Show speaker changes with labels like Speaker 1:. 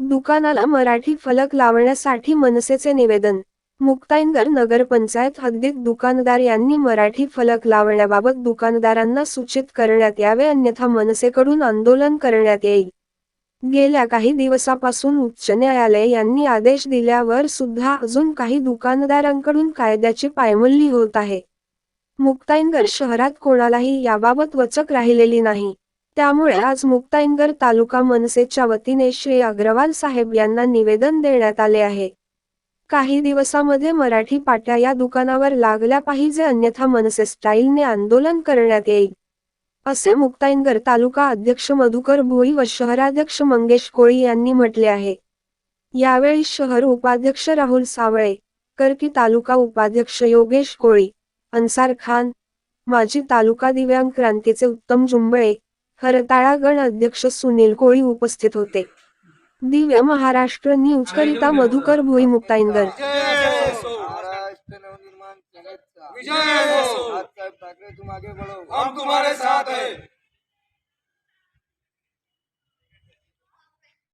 Speaker 1: दुकानाला मराठी फलक लावण्यासाठी मनसेचे निवेदन. मुक्ताईनगर नगरपंचायत हद्दीत दुकानदार यांनी मराठी फलक लावण्याबाबत दुकानदारांना सूचित करण्यात यावे अन्यथा मनसेकडून आंदोलन करण्यात येईल. गेल्या काही दिवसापासून उच्च न्यायालय यांनी आदेश दिल्यावर सुद्धा अजून काही दुकानदारांकडून कायद्याची पायमल्ली होत आहे. मुक्ताईनगर शहरात कोणालाही याबाबत वचक राहिलेली नाही. त्यामुळे आज मुक्ताईनगर तालुका मनसेच्या वतीने श्री अग्रवाल साहेब यांना निवेदन देण्यात आले आहे. काही दिवसामध्ये मराठी पाट्या या दुकानावर लागल्या पाहिजे अन्यथा मनसे स्टाईलने आंदोलन करण्यात येईल. असे मुक्ताईनगर तालुका अध्यक्ष मधुकर भोई व शहराध्यक्ष मंगेश कोळी यांनी म्हटले आहे. यावेळी शहर उपाध्यक्ष राहुल सावळे करकी तालुका उपाध्यक्ष योगेश कोळी अन्सार खान माजी तालुका दिव्यांग क्रांतीचे उत्तम जुंबळे हरताळा गण अध्यक्ष सुनील कोळी उपस्थित होते. दिव्य महाराष्ट्र न्यूज करिता मधुकर भोई मुक्ताईनगर
Speaker 2: महाराष्ट्र नवनिर्माण सेनेचा.
Speaker 3: विजय हो. साथ